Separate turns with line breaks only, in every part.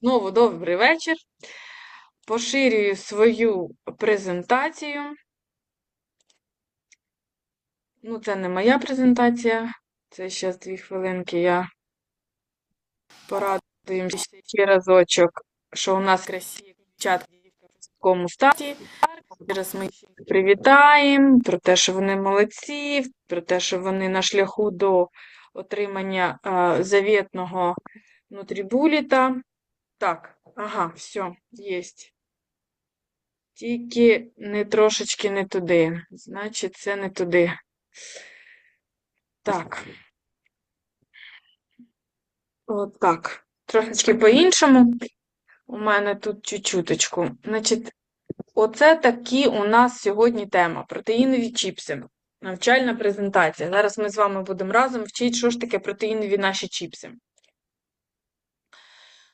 Знову добрий вечір. Поширюю свою презентацію. Ну, це не моя презентація. Це ще дві хвилинки я порадуємо ще разочок, що у нас красиві дівчатки в такому статі. Зараз ми їх привітаємо про те, що вони молодці, про те, що вони на шляху до отримання завітного нутрібуліта. Так, ага, все, єсть. Тільки не трошечки не туди. Значить, це не туди. Так. От так. Трошечки по-іншому. У мене тут чуть-чуточку. Значить, оце такі у нас сьогодні тема. Протеїнові чіпси. Навчальна презентація. Зараз ми з вами будемо разом вчити, що ж таке протеїнові наші чіпси.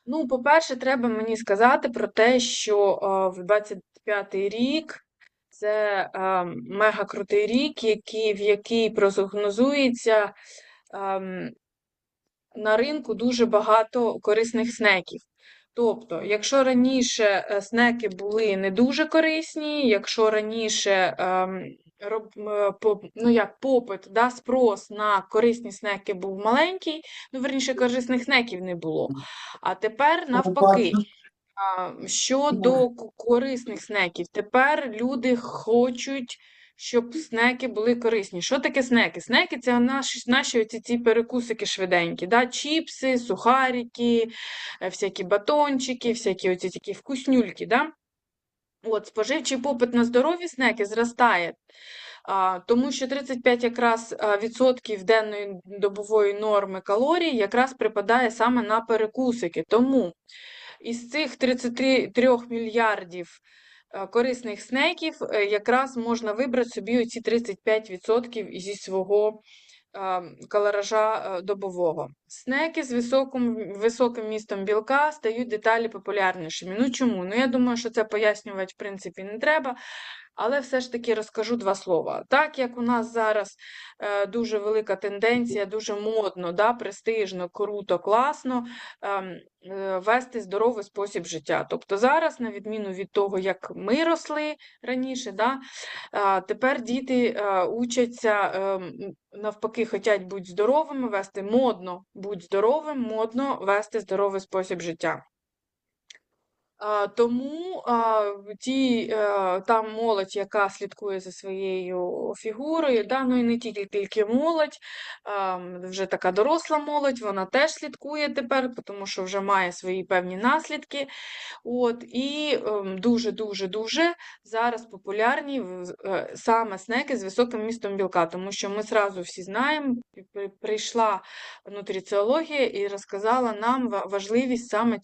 Ну, по-перше, треба мені сказати про те, що е, в 25-й рік це е, мега крутий рік, який, в який прогнозується ем, на ринку дуже багато корисних снеків. Тобто, якщо раніше е, снеки були не дуже корисні, якщо раніше ем, ну як попит, да, спрос на корисні снеки був маленький, ну, верніше, корисних снеків не було. А тепер навпаки. Щодо корисних снеків, тепер люди хочуть, щоб снеки були корисні. Що таке снеки? Снеки це наші, наші оці ці перекусики швиденькі, да? чіпси, сухарики, е, всякі батончики, всякі оці такі вкуснюльки. Да? От, споживчий попит на здорові снеки зростає. Тому що 35 якраз відсотків денної добової норми калорій якраз припадає саме на перекусики. Тому із цих 33 мільярдів корисних снеків е, якраз можна вибрати собі оці 35% зі свого калоража е, добового. Снеки з високим, високим містом білка стають деталі популярнішими. Ну чому? Ну я думаю, що це пояснювати в принципі не треба. Але все ж таки розкажу два слова. Так як у нас зараз е, дуже велика тенденція, дуже модно, да, престижно, круто, класно ем, е, вести здоровий спосіб життя. Тобто зараз, на відміну від того, як ми росли раніше, да, е, тепер діти е, учаться е, навпаки, хочуть бути здоровими, вести модно, будь здоровим, модно вести здоровий спосіб життя. Тому ті, а, та молодь, яка слідкує за своєю фігурою, да, ну і не тільки тільки молодь, вже така доросла молодь, вона теж слідкує тепер, тому що вже має свої певні наслідки. От, І дуже-дуже-дуже зараз популярні е, саме снеки з високим містом білка, тому що ми зразу всі знаємо, прийшла нутриціологія і розказала нам важливість саме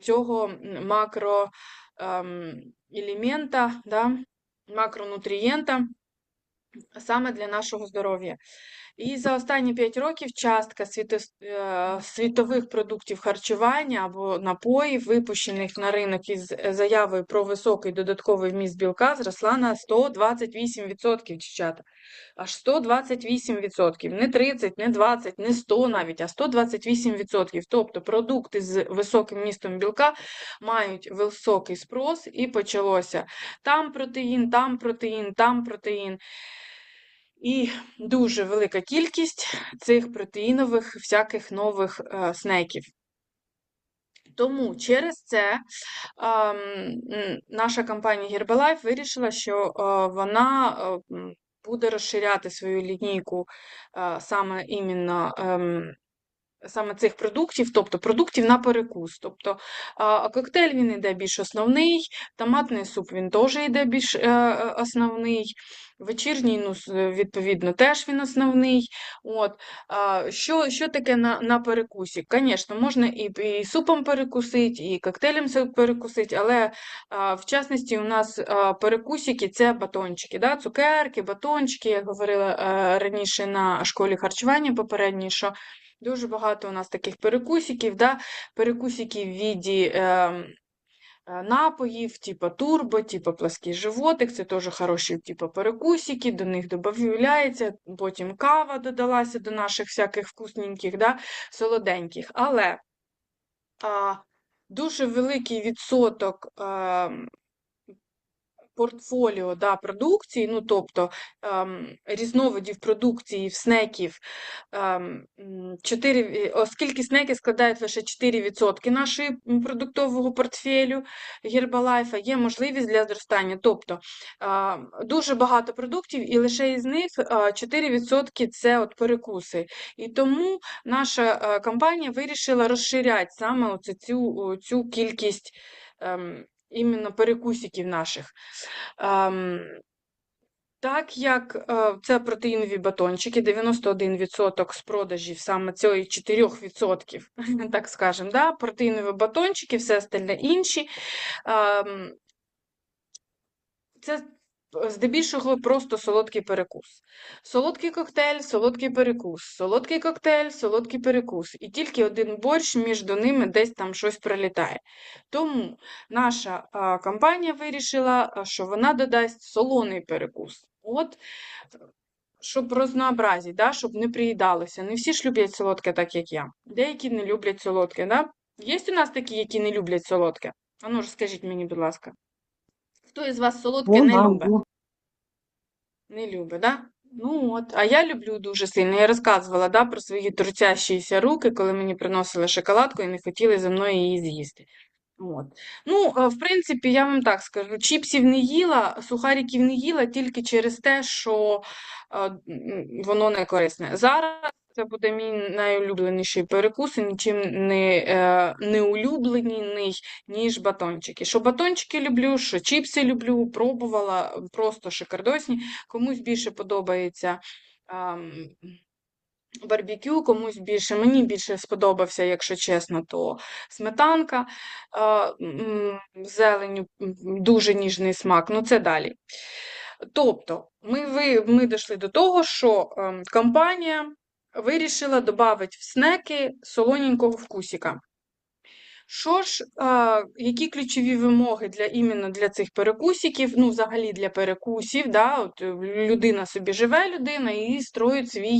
цього макроелемента, ем, да, макронутрієнта саме для нашого здоров'я. І за останні 5 років частка світових продуктів харчування або напоїв, випущених на ринок із заявою про високий додатковий вміст білка, зросла на 128%, дівчата. Аж 128%. Не 30, не 20, не 100 навіть, а 128%. Тобто продукти з високим містом білка мають високий спрос і почалося там протеїн, там протеїн, там протеїн. І дуже велика кількість цих протеїнових всяких нових е, снеків. Тому через це е, наша компанія Herbalife вирішила, що е, вона е, буде розширяти свою лінійку саме іменно. Е, Саме цих продуктів, тобто продуктів на перекус. Тобто коктейль він йде більш основний, томатний суп він теж йде більш е, е основний. Вечірній, ну, відповідно, теж він основний. От. А, Що що таке на на перекусі? Звісно, можна і і супом перекусити, і коктейлем перекусити, але а, в частності у нас а, перекусики це батончики, да? цукерки, батончики, як говорила а, раніше на школі харчування попередній, що дуже багато у нас таких перекусиків, да? перекусики в віді. Е, Э, напоїв, типа турбо, типа плаский животик, це теж хороші типа перекусики, до них додається, потім кава додалася до наших всяких вкусненьких, да, солоденьких. Але а, дуже великий відсоток ем, портфоліо да, продукції, ну тобто ем, різновидів продукції, снеків, ем, 4, оскільки снеки складають лише 4% нашої продуктового портфелю Гербалайфа, є можливість для зростання. Тобто ем, дуже багато продуктів, і лише із них е, 4% це от перекуси. І тому наша е, компанія вирішила розширяти саме оце цю, цю кількість. ем, іменно перекусиків наших. Ем, так як е, це протеїнові батончики, 91% з продажів саме цієї 4%, так скажемо, да? протеїнові батончики, все остальне інші. Ем, це здебільшого просто солодкий перекус. Солодкий коктейль, солодкий перекус, солодкий коктейль, солодкий перекус. І тільки один борщ між ними десь там щось прилітає. Тому наша а, компанія вирішила, що вона додасть солоний перекус. От, щоб рознообразити, да, щоб не приїдалося. Не всі ж люблять солодке, так як я. Деякі не люблять солодке. Да? Є у нас такі, які не люблять солодке? А ну, скажіть мені, будь ласка. Хто із вас солодке не любить? Не любить, да? Ну от, а я люблю дуже сильно. Я розказувала да, про свої трутящіся руки, коли мені приносили шоколадку і не хотіли за мною її з'їсти. От. Ну, е, в принципі, я вам так скажу: чіпсів не їла, сухариків не їла тільки через те, що е, воно не корисне. Зараз це буде мій найулюбленіший перекус, нічим не, е, не улюблений, ніж батончики. Що батончики люблю, що чіпси люблю, пробувала, просто шикардосні. Комусь більше подобається. ам, Барбекю комусь більше, мені більше сподобався, якщо чесно, то сметанка м, зеленю, дуже ніжний смак, ну це далі. Тобто, ми, ви, ми дійшли до того, що ем, компанія вирішила додати в снеки солоненького вкусика. Що ж, а, які ключові вимоги для іменно для цих перекусиків, ну, взагалі для перекусів, да, от е, людина собі живе, людина і строїть свій,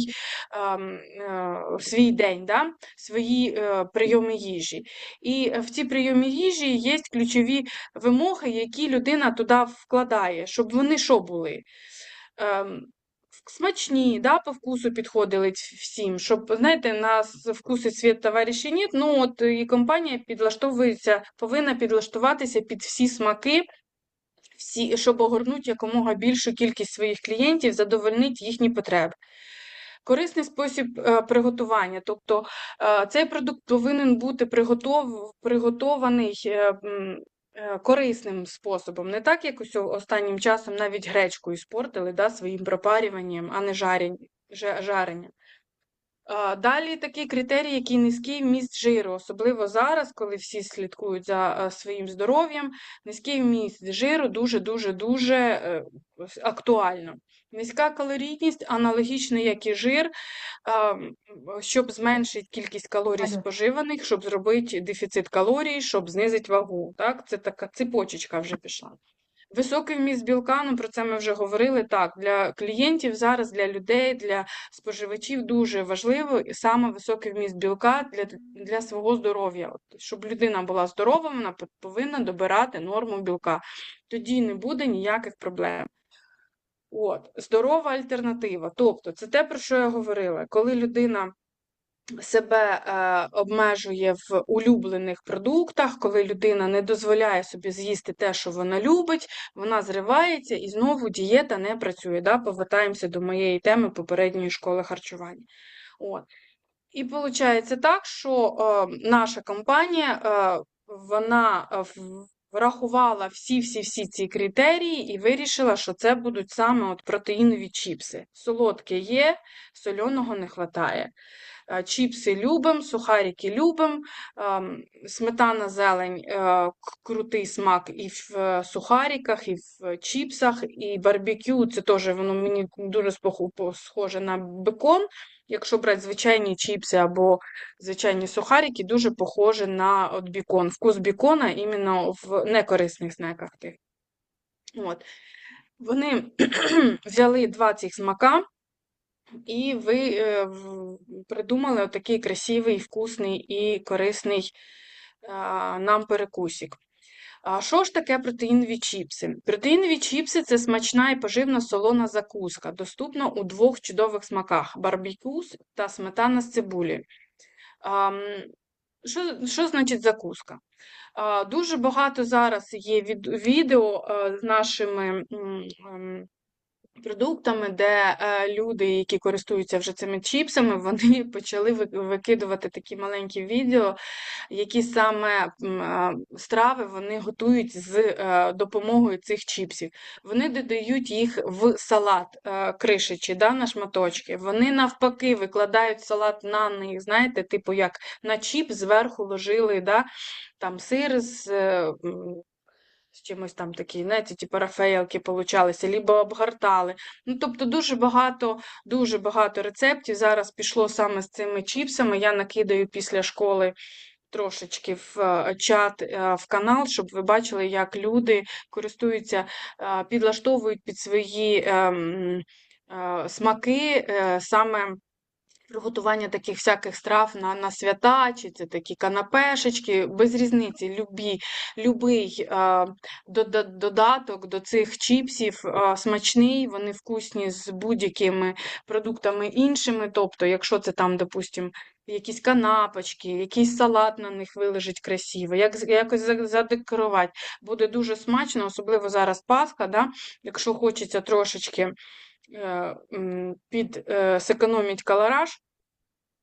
а, м, е, свій день, да, свої е, прийоми їжі. І в ці прийоми їжі є ключові вимоги, які людина туди вкладає, щоб вони що були? Ем, смачні, да, по вкусу підходили всім, щоб, знаєте, нас вкус і світ товариші нет, ну от і компанія підлаштовується, повинна підлаштуватися під всі смаки, всі, щоб огорнути якомога більшу кількість своїх клієнтів, задовольнити їхні потреби. Корисний спосіб е, приготування, тобто е, цей продукт повинен бути приготов, приготований е, корисним способом. Не так, як ось останнім часом навіть гречку іспортили да, своїм пропарюванням, а не жарень, жаренням. Далі такий критерій, який низький вміст жиру, особливо зараз, коли всі слідкують за е, своїм здоров'ям. Низький вміст жиру дуже-дуже дуже е, актуально. Низька калорійність, аналогічно як і жир, щоб зменшити кількість калорій споживаних, щоб зробити дефіцит калорій, щоб знизити вагу. Так? Це така цепочечка вже пішла. Високий вміст білка, ну про це ми вже говорили. Так, для клієнтів зараз, для людей, для споживачів дуже важливо і саме високий вміст білка для, для свого здоров'я. Щоб людина була здорова, вона повинна добирати норму білка. Тоді не буде ніяких проблем. От, здорова альтернатива. Тобто, це те, про що я говорила. Коли людина себе е, обмежує в улюблених продуктах, коли людина не дозволяє собі з'їсти те, що вона любить, вона зривається і знову дієта не працює. Да? Повертаємося до моєї теми попередньої школи харчування. От. І виходить так, що е, наша компанія е, вона е, врахувала всі-всі-всі ці критерії і вирішила, що це будуть саме от протеїнові чіпси. Солодке є, сольоного не вистачає. Е, Чіпси любим, сухарики любим, ем, сметана, зелень, е, крутий смак і в е, сухариках, і в чіпсах, і барбекю. Це теж воно мені дуже схоже на бекон. Якщо брати звичайні чіпси або звичайні сухарики, дуже похоже на от бікон. Вкус бікона іменно в некорисних снеках тих. От. Вони взяли два цих смака, і ви е, придумали отакий красивий, вкусний і корисний нам перекусик. А що ж таке протеїнові чіпси? Протеїнові чіпси це смачна і поживна солона закуска, доступна у двох чудових смаках: барбікюс та сметана з цибулі. Що що значить закуска? Дуже багато зараз є відео з нашими продуктами, де е, люди, які користуються вже цими чіпсами, вони почали викидувати такі маленькі відео, які саме е, страви вони готують з е, допомогою цих чіпсів. Вони додають їх в салат кришечі, да, на шматочки. Вони навпаки викладають салат на них, знаєте, типу як на чіп зверху ложили да, там сир з з чимось там такі, знаєте, ті парафеялки получалися, либо обгортали. Ну, Тобто дуже багато дуже багато рецептів зараз пішло саме з цими чіпсами. Я накидаю після школи трошечки в е, чат, е, в канал, щоб ви бачили, як люди користуються, е, підлаштовують під свої ем, смаки саме приготування таких всяких страв на на свята, чи це такі канапешечки, без різниці, любі, любий а, додаток до цих чіпсів а, смачний, вони вкусні з будь-якими продуктами іншими. Тобто, якщо це там, допустимо, Якісь канапочки, якийсь салат на них вилежить красиво, як якось задекорувати. Буде дуже смачно, особливо зараз Пасха, да? якщо хочеться трошечки під е, секономить колораж.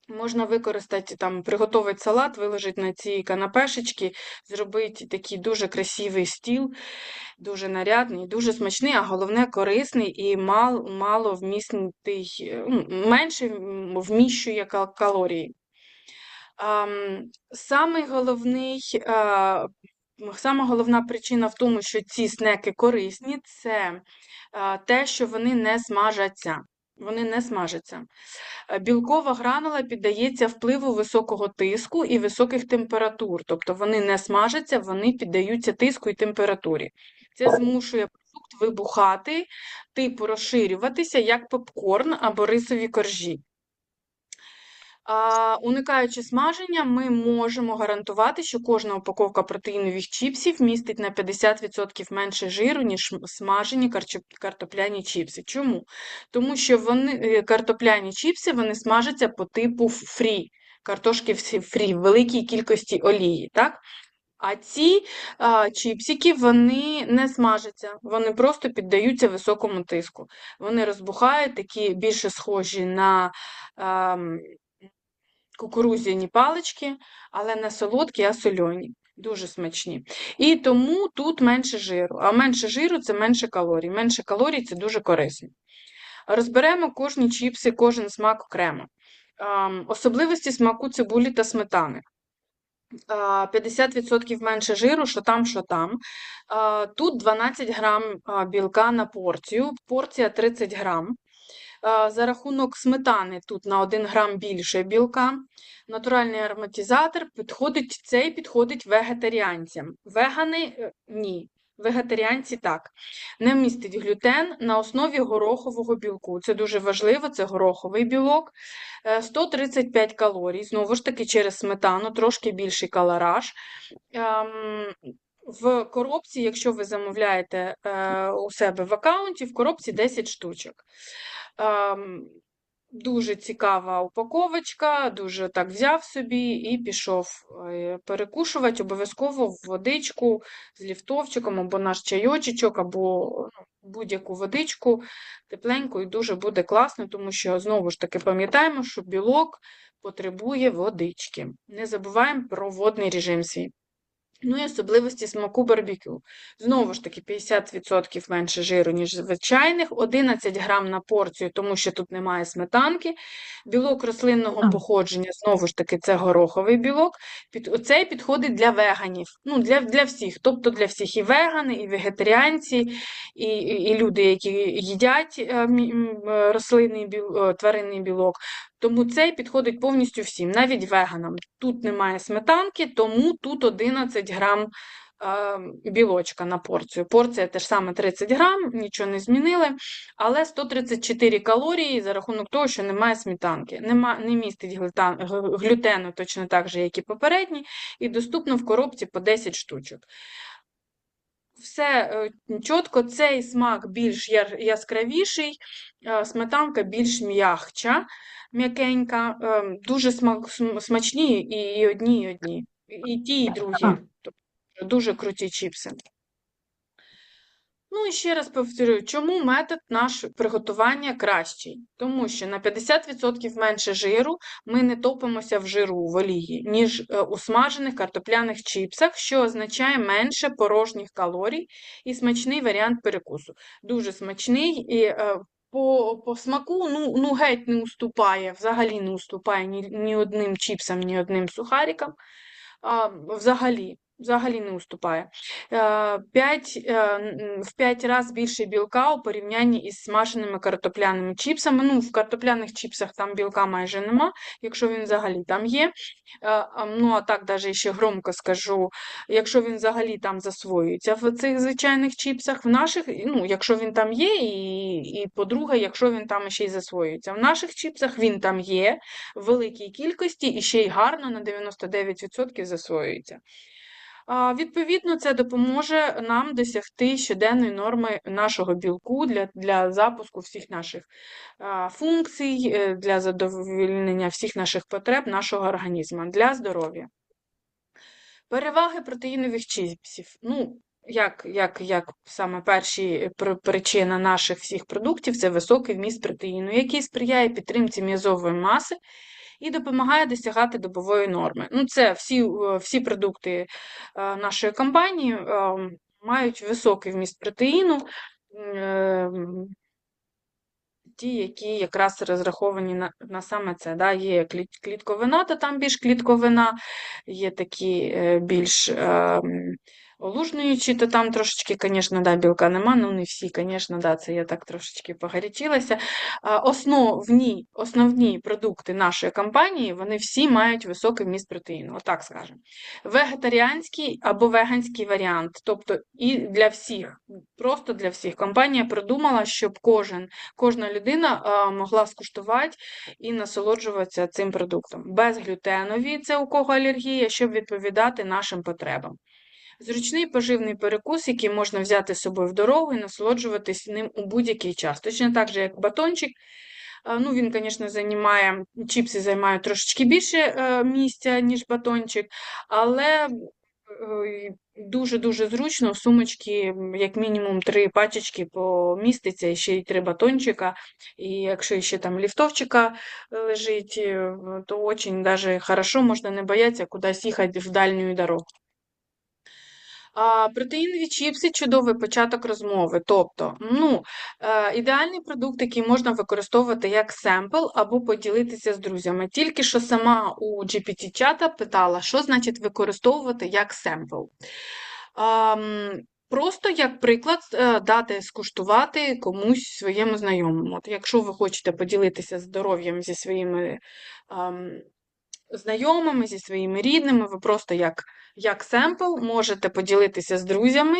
Можна використати, там, приготувати салат, виложити на ці канапешечки, зробити такий дуже красивий стіл, дуже нарядний, дуже смачний, а головне корисний і мал, мало вміснитий, е, ну, менше вміщує калорії. Самий головний, Сама головна причина в тому, що ці снеки корисні, це те, що вони не смажаться. Вони не смажаться. Е, білкова гранула піддається впливу високого тиску і високих температур. Тобто вони не смажаться, вони піддаються тиску і температурі. Це змушує продукт вибухати, типу розширюватися, як попкорн або рисові коржі. Уникаючи смаження, ми можемо гарантувати, що кожна упаковка протеїнових чіпсів містить на 50% менше жиру, ніж смажені картопляні чіпси. Чому? Тому що вони, е, картопляні чіпси вони смажаться по типу фрі, картошки фрі в великій кількості олії. так? А ці а, чіпсики вони не смажаться, вони просто піддаються високому тиску. Вони розбухають, такі більше схожі на. А, кукурузяні палички, але не солодкі, а сольоні. Дуже смачні. І тому тут менше жиру. А менше жиру це менше калорій. Менше калорій це дуже корисно. Розберемо кожні чіпси, кожен смак окремо. Особливості смаку цибулі та сметани. 50% менше жиру, що там, що там. Тут 12 грам білка на порцію, порція 30 грам. За рахунок сметани тут на 1 грам більше білка. Натуральний ароматизатор підходить, цей підходить вегетаріанцям. Вегани е, ні. Вегетаріанці так. Не містить глютен на основі горохового білку. Це дуже важливо, це гороховий білок. 135 е, калорій, знову ж таки, через сметану, трошки більший калораж. Ем, в коробці, якщо ви замовляєте е, у себе в аккаунті, в коробці 10 штучок. Дуже цікава упаковочка, дуже так взяв собі і пішов е, перекушувати обов'язково в водичку з ліфтовчиком, або наш чайочечок, або ну, будь-яку водичку тепленьку, і дуже буде класно, тому що, знову ж таки, пам'ятаємо, що білок потребує водички. Не забуваємо про водний режим свій. Ну і особливості смаку барбекю. Знову ж таки, 50% менше жиру, ніж звичайних, 11 грам на порцію, тому що тут немає сметанки. Білок рослинного походження, знову ж таки, це гороховий білок. Під, Оцей підходить для веганів. Ну, Для для всіх. Тобто для всіх і вегани, і вегетаріанці, і і, і люди, які їдять е, рослинний біл, тваринний білок. Тому цей підходить повністю всім, навіть веганам. Тут немає сметанки, тому тут 11 грам е, білочка на порцію. Порція теж саме 30 грам, нічого не змінили, але 134 калорії за рахунок того, що немає сметанки. Нема, не містить глютену точно так же, як і попередні, і доступно в коробці по 10 штучок. Все е, чітко, цей смак більш яскравіший, е, сметанка більш м'ягча, м'якенька, е, дуже смак, смачні і, і одні, і одні. І ті, і другі. Тобто дуже круті чіпси. Ну і ще раз повторюю, чому метод наш приготування кращий? Тому що на 50% менше жиру ми не топимося в жиру в олії, ніж е, у смажених картопляних чіпсах, що означає менше порожніх калорій і смачний варіант перекусу. Дуже смачний і е, по, по смаку ну, ну геть не уступає, взагалі не уступає ні, ні одним чіпсам, ні одним сухарикам. А, взагалі, взагалі не уступає. Е, е, в 5 разів більше білка у порівнянні із смаженими картопляними чіпсами. Ну, в картопляних чіпсах там білка майже нема, якщо він взагалі там є. Е, Ну, а так, навіть ще громко скажу, якщо він взагалі там засвоюється в цих звичайних чіпсах, в наших, ну, якщо він там є, і, і по-друге, якщо він там ще й засвоюється. В наших чіпсах він там є в великій кількості і ще й гарно на 99% засвоюється. Відповідно, це допоможе нам досягти щоденної норми нашого білку для, для запуску всіх наших функцій, е, для задовольнення всіх наших потреб нашого організму, для здоров'я. Переваги протеїнових чіпсів. Ну, як, як, як саме перші причина наших всіх продуктів це високий вміст протеїну, який сприяє підтримці м'язової маси і допомагає досягати добової норми. Ну, це всі, е, всі продукти е, нашої компанії е, мають високий вміст протеїну. е, Ті, які якраз розраховані на, на саме це. Да? Є клітковина, то там більш клітковина, є такі більш е, то там трошечки, звісно, да, білка нема, ну не всі, звісно, да, це я так трошечки погарячилася. А, Основні, основні продукти нашої компанії, вони всі мають високий вміст протеїну, отак скажемо. Вегетаріанський або веганський варіант, тобто і для всіх, просто для всіх. Компанія придумала, щоб кожен кожна людина могла скуштувати і насолоджуватися цим продуктом. Безглютенові, це у кого алергія, щоб відповідати нашим потребам. Зручний поживний перекус, який можна взяти з собою в дорогу і насолоджуватись ним у будь-який час. Точно так же, як батончик. Ну, він, звісно, займає, чіпси займають трошечки більше е, місця, ніж батончик, але е, дуже-дуже зручно, в сумочки, як мінімум, три пачечки поміститься, і ще й три батончика. І якщо ще там ліфтовчика е, лежить, то очень даже хорошо, можна не боятися кудись їхати в дальню дорогу. А, протеїнові чіпси чудовий початок розмови. Тобто, ну, е, ідеальний продукт, який можна використовувати як семпл або поділитися з друзями. Тільки що сама у GPT-чата питала, що значить використовувати як семпл. Ам, Просто як приклад е, дати скуштувати комусь своєму знайомому. От якщо ви хочете поділитися здоров'ям зі своїми ам, знайомими, зі своїми рідними, ви просто як, як семпл можете поділитися з друзями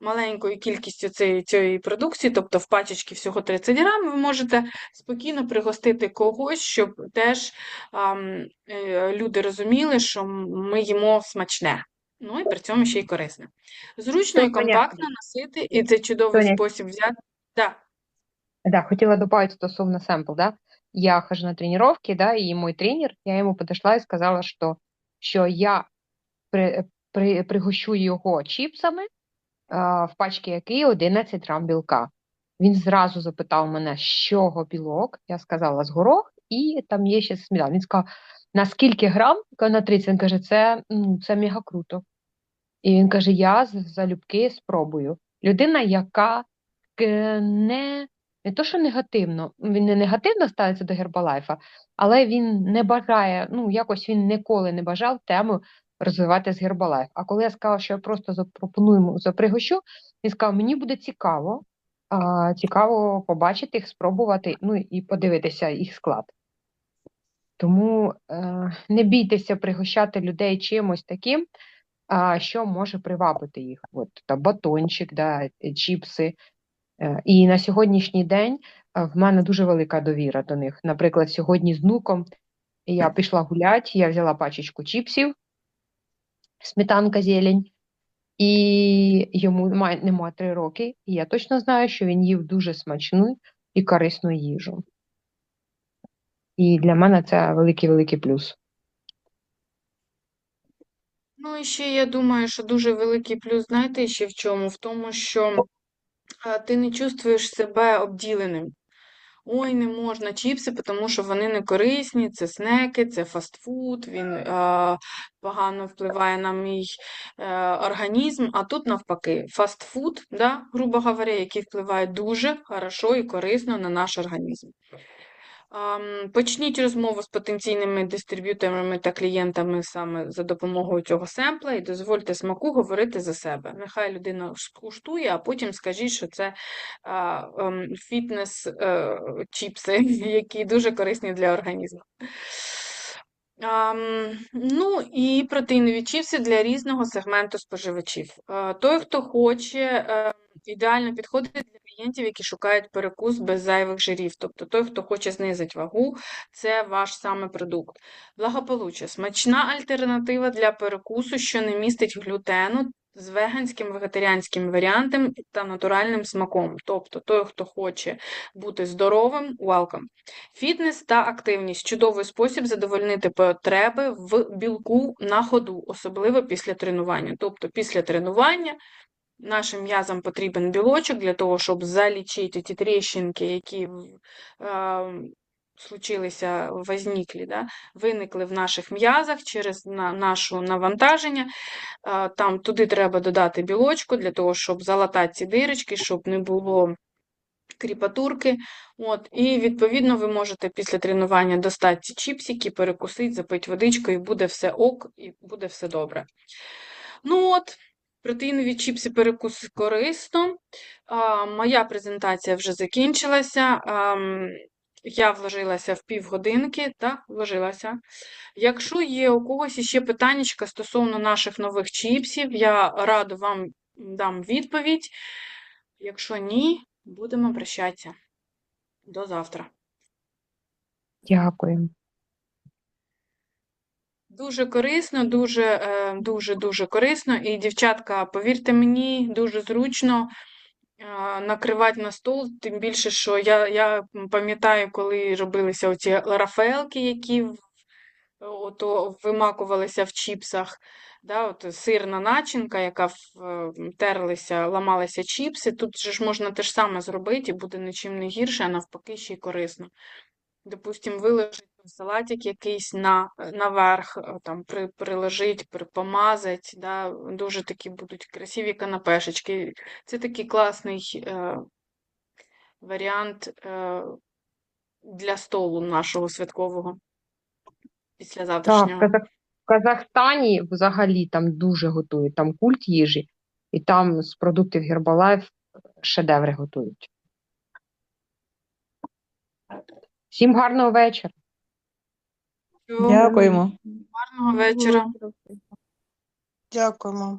маленькою кількістю цієї, цієї продукції, тобто в пачечці всього 30 грам, ви можете спокійно пригостити когось, щоб теж ам, е, люди розуміли, що ми їмо смачне. Ну і при цьому ще й корисне. Зручно і
понятно.
компактно носити, і це чудовий
Соня.
спосіб взяти. Да.
Да, хотела добавить стосовно сэмпл, да. Я хожу на тренировки, да, и мой тренер, я йому подошла і сказала, що, що я при, при, пригощу його чіпсами, а, в пачці який 11 грам білка. Він зразу запитав мене, з чого білок. Я сказала, з горох, і там є ще сметана. Він сказав, на скільки грам? На 30. Він каже, це, ну, це мега круто. І він каже, я залюбки спробую. Людина, яка е, не, не то, що негативно, він не негативно ставиться до Гербалайфа, але він не бажає, ну, якось він ніколи не бажав тему розвивати з Гербалайф. А коли я сказала, що я просто запропоную запригощу, він сказав, мені буде цікаво, а, цікаво побачити їх, спробувати, ну і подивитися їх склад. Тому е, не бійтеся пригощати людей чимось таким, а, що може привабити їх. От та батончик, да, чіпси. Е, І на сьогоднішній день е, в мене дуже велика довіра до них. Наприклад, сьогодні з внуком я пішла гуляти, я взяла пачечку чіпсів, сметанка, зелень, і йому немає, немає три роки, і я точно знаю, що він їв дуже смачну і корисну їжу. І для мене це великий-великий плюс.
Ну і ще я думаю, що дуже великий плюс, знаєте, ще в чому? В тому, що ти не чувствуєш себе обділеним. Ой, не можна чіпси, тому що вони не корисні, це снеки, це фастфуд, він е, погано впливає на мій е, організм. А тут навпаки, фастфуд, да, грубо говоря, який впливає дуже хорошо і корисно на наш організм. Почніть розмову з потенційними дистриб'юторами та клієнтами саме за допомогою цього семпла і дозвольте смаку говорити за себе. Нехай людина скуштує, а потім скажіть, що це ем, фітнес-чіпси, які дуже корисні для організму. Ну і протеїнові чіпси для різного сегменту споживачів. Е, Той, хто хоче, е, ідеально підходить для клієнтів, які шукають перекус без зайвих жирів. Тобто той, хто хоче знизити вагу, це ваш саме продукт. Благополуччя. Смачна альтернатива для перекусу, що не містить глютену, з веганським вегетаріанським варіантом та натуральним смаком. Тобто той, хто хоче бути здоровим, welcome. Фітнес та активність чудовий спосіб задовольнити потреби в білку на ходу, особливо після тренування. Тобто, після тренування нашим м'язам потрібен білочок для того, щоб залічити ті тріщинки, які е, случилися возниклі, да, виникли в наших м'язах через на, нашу навантаження. Е, там туди треба додати білочку для того, щоб залатати ці дирочки, щоб не було кріпатурки. От, і відповідно ви можете після тренування достати ці чіпсики, перекусити, запити водичкою, і буде все ок, і буде все добре. Ну от, протеїнові чіпси перекус корисно. А, моя презентація вже закінчилася. Ам, я вложилася в півгодинки, так, вложилася. Якщо є у когось іще питання стосовно наших нових чіпсів, я радо вам дам відповідь. Якщо ні, будемо прощатися. До завтра.
Дякую.
Дуже корисно, дуже, е, дуже, дуже корисно. І, дівчатка, повірте мені, дуже зручно е, накривати на стол, тим більше, що я, я пам'ятаю, коли робилися оці рафаелки, які ото вимакувалися в чіпсах. Да, от сирна начинка, яка в- е, ламалися чіпси. Тут же ж можна те ж саме зробити і буде нічим не гірше, а навпаки ще й корисно. Допустим, виложити салатик якийсь на, наверх, е, там, при, приложить, при, помазать, да, дуже такі будуть красиві канапешечки. Це такий класний е, варіант е, для столу нашого святкового
Так,
післязавтрашнього.
Казах... в Казахстані взагалі там дуже готують, там культ їжі, і там з продуктів Herbalife шедеври готують. Всім гарного вечора.
Всього
Дякуємо.
Гарного вечора.
Дякуємо.